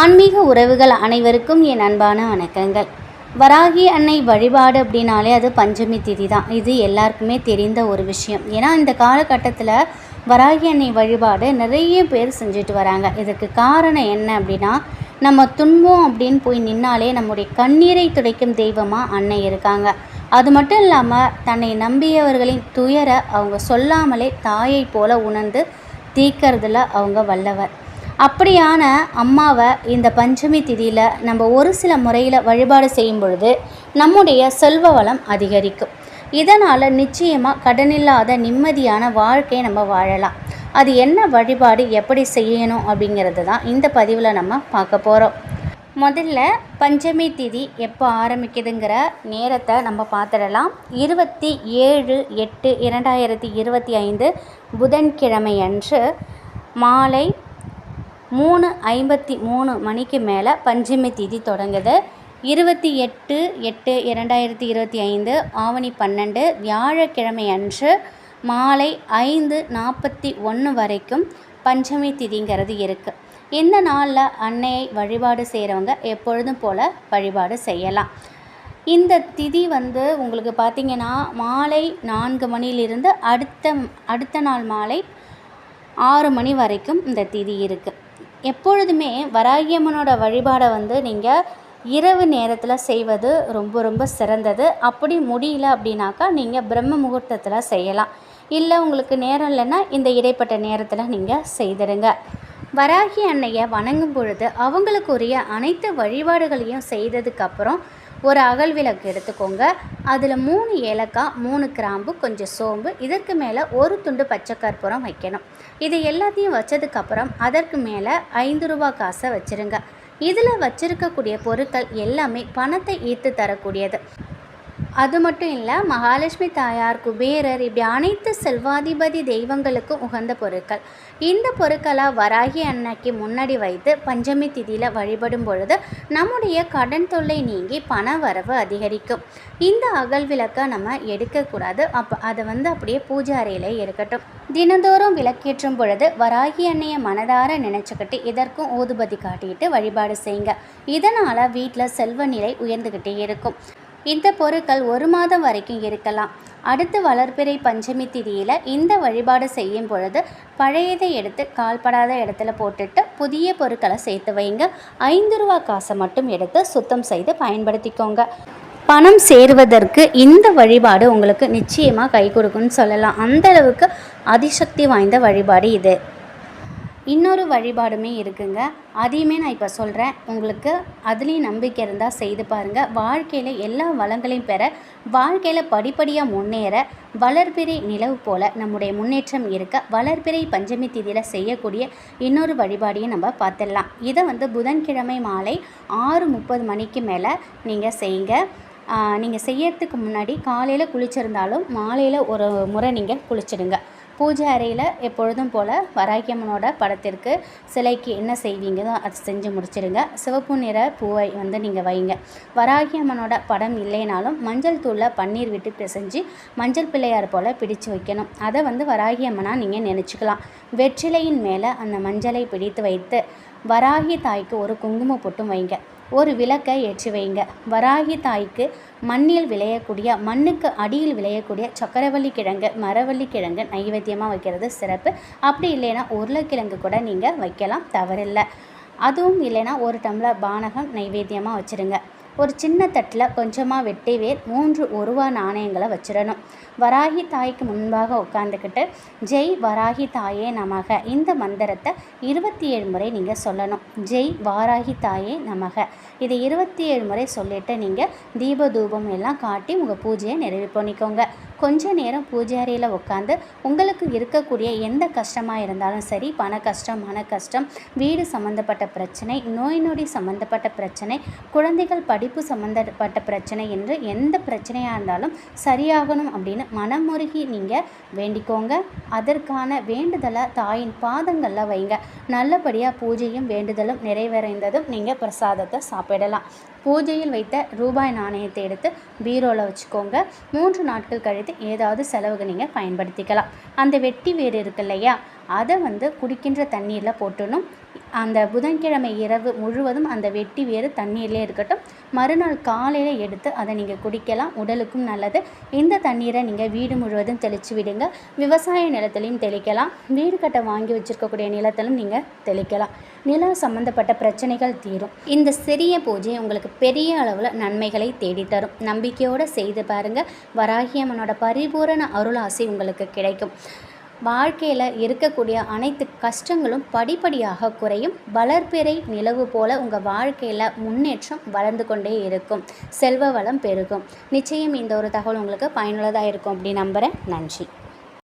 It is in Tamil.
ஆன்மீக உறவுகள் அனைவருக்கும் என் அன்பான வணக்கங்கள். வராகி அன்னை வழிபாடு அப்படின்னாலே அது பஞ்சமி திதி தான். இது எல்லாருக்குமே தெரிந்த ஒரு விஷயம். ஏன்னா இந்த காலகட்டத்தில் வராகி அன்னை வழிபாடு நிறைய பேர் செஞ்சுட்டு வராங்க. இதுக்கு காரணம் என்ன அப்படின்னா நம்ம துன்பம் அப்படின்னு போய் நின்னாலே நம்முடைய கண்ணீரை துடைக்கும் தெய்வமாக அன்னை இருக்காங்க. அது மட்டும் இல்லாமல் தன்னை நம்பியவர்களின் துயரை அவங்க சொல்லாமலே தாயை போல உணர்ந்து தீக்கிறதுல அவங்க வல்லவர். அப்படியான அம்மாவை இந்த பஞ்சமி திதியில் நம்ம ஒரு சில முறையில் வழிபாடு செய்யும் பொழுது நம்முடைய செல்வ வளம் அதிகரிக்கும். இதனால் நிச்சயமாக கடனில்லாத நிம்மதியான வாழ்க்கையை நம்ம வாழலாம். அது என்ன வழிபாடு எப்படி செய்யணும் அப்படிங்கிறது தான் இந்த பதிவில் நம்ம பார்க்க போகிறோம் முதல்ல பஞ்சமி திதி எப்போ ஆரம்பிக்குதுங்கிற நேரத்தை நம்ம பார்த்துடலாம். இருபத்தி ஏழு எட்டு இரண்டாயிரத்தி இருபத்தி ஐந்து புதன்கிழமை அன்று மாலை மூணு ஐம்பத்தி மூணு மணிக்கு மேலே பஞ்சமி திதி தொடங்குது. இருபத்தி எட்டு எட்டு இரண்டாயிரத்தி இருபத்தி ஐந்து ஆவணி பன்னெண்டு வியாழக்கிழமை அன்று மாலை ஐந்து நாற்பத்தி ஒன்று வரைக்கும் பஞ்சமி திதிங்கிறது இருக்குது இந்த நாளில் அன்னையை வழிபாடு செய்கிறவங்க எப்பொழுதும் போல் வழிபாடு செய்யலாம். இந்த திதி வந்து உங்களுக்கு பார்த்திங்கன்னா மாலை நான்கு மணியிலிருந்து அடுத்த அடுத்த நாள் மாலை ஆறு மணி வரைக்கும் இந்த திதி இருக்குது எப்பொழுதுமே வராகியம்மனோட வழிபாடை வந்து நீங்கள் இரவு நேரத்தில் செய்வது ரொம்ப ரொம்ப சிறந்தது. அப்படி முடியல அப்படின்னாக்கா நீங்கள் பிரம்ம முகூர்த்தத்தில் செய்யலாம். இல்லை உங்களுக்கு நேரம் இல்லைன்னா இந்த இடைப்பட்ட நேரத்தில் நீங்கள் செய்திடுங்க. வராகி அன்னையை வணங்கும் பொழுது அவங்களுக்குரிய அனைத்து வழிபாடுகளையும் செய்ததுக்கப்புறம் ஒரு அகல் விளக்கு எடுத்துக்கோங்க. அதில் மூணு ஏலக்காய் மூணு கிராம்பு கொஞ்சம் சோம்பு இதற்கு மேலே ஒரு துண்டு பச்சை கற்பூரம் வைக்கணும். இது எல்லாத்தையும் வச்சதுக்கப்புறம் அதற்கு மேலே ஐந்து ரூபா காசை வச்சுருங்க. இதில் வச்சிருக்கக்கூடிய பொருட்கள் எல்லாமே பணத்தை ஈர்த்து தரக்கூடியது. அது மட்டும் இல்லை மகாலட்சுமி தாயார் குபேரர் இப்படி அனைத்து செல்வாதிபதி தெய்வங்களுக்கும் உகந்த பொருட்கள். இந்த பொருட்களாக வராகி அன்னைக்கு முன்னாடி வைத்து பஞ்சமி திதியில் வழிபடும் பொழுது நம்முடைய கடன் தொல்லை நீங்கி பண வரவு அதிகரிக்கும். இந்த அகல் விளக்கை நம்ம எடுக்கக்கூடாது அப்போ அதை வந்து அப்படியே பூஜை அறையிலே இருக்கட்டும் தினந்தோறும் விளக்கேற்றும் பொழுது வராகி அன்னையை மனதார நினச்சிக்கிட்டு இதற்கும் ஊதுபதி காட்டிட்டு வழிபாடு செய்யுங்க. இதனால் வீட்டில் செல்வ நிலை உயர்ந்துக்கிட்டே இருக்கும். இந்த பொருட்கள் ஒரு மாதம் வரைக்கும் இருக்கலாம். அடுத்து வளர்பிறை பஞ்சமி திதியில் இந்த வழிபாடு செய்யும் பொழுது பழையதை எடுத்து கால்படாத இடத்துல போட்டுட்டு புதிய பொருட்களை சேர்த்து வைங்க. ஐந்து ரூபா காசை மட்டும் எடுத்து சுத்தம் செய்து பயன்படுத்திக்கோங்க. பணம் சேருவதற்கு இந்த வழிபாடு உங்களுக்கு நிச்சயமாக கை கொடுக்குன்னு சொல்லலாம். அந்த அளவுக்கு அதிசக்தி வாய்ந்த வழிபாடு இது. இன்னொரு வழிபாடுமே இருக்குங்க. அதையுமே நான் இப்போ சொல்கிறேன் உங்களுக்கு அதுலேயும் நம்பிக்கை இருந்தால் செய்து பாருங்கள் வாழ்க்கையில் எல்லா வளங்களையும் பெற வாழ்க்கையில் படிப்படியாக முன்னேற வளர்பிறை நிலவு போல் நம்முடைய முன்னேற்றம் இருக்க வளர்பிறை பஞ்சமி திதியில் செய்யக்கூடிய இன்னொரு வழிபாடையும் நம்ம பார்த்துடலாம். இதை வந்து புதன்கிழமை மாலை ஆறு முப்பது மணிக்கு மேலே நீங்கள் செய்யுங்க. நீங்கள் செய்யறதுக்கு முன்னாடி காலையில் குளிச்சிருந்தாலும் மாலையில் ஒரு முறை நீங்கள் குளிச்சிடுங்க. பூஜை அறையில் எப்பொழுதும் போல் வராகியம்மனோட படத்திற்கு சிலைக்கு என்ன செய்வீங்களோ அதை செஞ்சு முடிச்சிடுங்க சிவப்பு நிற பூவை வந்து நீங்கள் வைங்க. வராகியம்மனோட படம் இல்லைனாலும் மஞ்சள் தூளில் பன்னீர் விட்டு பிசைஞ்சு மஞ்சள் பிள்ளையார் போல் பிடிச்சு வைக்கணும். அதை வந்து வராகியம்மனாக நீங்கள் நினச்சிக்கலாம். வெற்றிலையின் மேலே அந்த மஞ்சளை பிடித்து வைத்து வராகி தாய்க்கு ஒரு குங்கும பொட்டும் வைங்க. ஒரு விளக்கை ஏற்றி வைங்க. வராகி தாய்க்கு மண்ணில் விளையக்கூடிய மண்ணுக்கு அடியில் விளையக்கூடிய சக்கரவள்ளி கிழங்கு மரவள்ளி கிழங்கு நைவேத்தியமாக வைக்கிறது சிறப்பு. அப்படி இல்லைன்னா உருளைக்கிழங்கு கூட நீங்கள் வைக்கலாம். தவறில்லை. அதுவும் இல்லைன்னா ஒரு டம்ளர் பானகம் நைவேத்தியமாக வச்சுருங்க. ஒரு சின்ன தட்டில் கொஞ்சமாக வெட்டிவேர் மூன்று ஒருவா நாணயங்களை வச்சிடணும். வராகி தாய்க்கு முன்பாக உட்காந்துக்கிட்டு ஜெய் வராகி தாயே நமக. இந்த மந்திரத்தை இருபத்தி ஏழு முறை நீங்கள் சொல்லணும். ஜெய் வாராகி தாயே நமக. இதை இருபத்தி ஏழு முறை சொல்லிவிட்டு நீங்கள் தீப தூபம் எல்லாம் காட்டி உங்கள் பூஜையை நிறைவு பண்ணிக்கோங்க. கொஞ்ச நேரம் பூஜை அறையில் உட்காந்து உங்களுக்கு இருக்கக்கூடிய எந்த கஷ்டமாக இருந்தாலும் சரி பண கஷ்டம் மன கஷ்டம் வீடு சம்மந்தப்பட்ட பிரச்சனை நோய் நொடி சம்மந்தப்பட்ட பிரச்சனை குழந்தைகள் படிப்பு சம்மந்தப்பட்ட பிரச்சனை என்று எந்த பிரச்சனையாக இருந்தாலும் சரியாகணும் அப்படின்னு மனமுருகி நீங்கள் வேண்டிக்கோங்க. அதற்கான வேண்டுதலை தாயின் பாதங்களில் வைங்க. நல்லபடியாக பூஜையும் வேண்டுதலும் நிறைவடைந்ததும் நீங்கள் பிரசாதத்தை சாப்பிடலாம். பூஜையில் வைத்த ரூபாய் நாணயத்தை எடுத்து பீரோவில் வச்சுக்கோங்க. மூன்று நாட்கள் கழித்து ஏதாவது செலவுக்கு நீங்கள் பயன்படுத்திக்கலாம். அந்த வெட்டி வேர் இருக்கு இல்லையா அதை வந்து குடிக்கின்ற தண்ணீரில் போட்டுடணும். அந்த புதன்கிழமை இரவு முழுவதும் அந்த வெட்டி வேறு தண்ணீர்லேயே இருக்கட்டும். மறுநாள் காலையில் எடுத்து அதை நீங்கள் குடிக்கலாம். உடலுக்கும் நல்லது. இந்த தண்ணீரை நீங்கள் வீடு முழுவதும் தெளித்து விடுங்க. விவசாய நிலத்திலையும் தெளிக்கலாம். வீடு கட்ட வாங்கி வச்சுருக்கக்கூடிய நிலத்திலும் நீங்கள் தெளிக்கலாம். நிலம் சம்மந்தப்பட்ட பிரச்சனைகள் தீரும். இந்த சிறிய பூஜை உங்களுக்கு பெரிய அளவில் நன்மைகளை தேடித்தரும். நம்பிக்கையோடு செய்து பாருங்கள் வராகியம்மனோட பரிபூரண அருளாசி உங்களுக்கு கிடைக்கும். வாழ்க்கையில் இருக்கக்கூடிய அனைத்து கஷ்டங்களும் படிப்படியாக குறையும். வளர்பிறை நிலவு போல உங்கள் வாழ்க்கையில் முன்னேற்றம் வளர்ந்து கொண்டே இருக்கும். செல்வ வளம் பெருகும். நிச்சயம் இந்த ஒரு தகவல் உங்களுக்கு பயனுள்ளதாக இருக்கும் அப்படி நம்புகிறேன் நன்றி.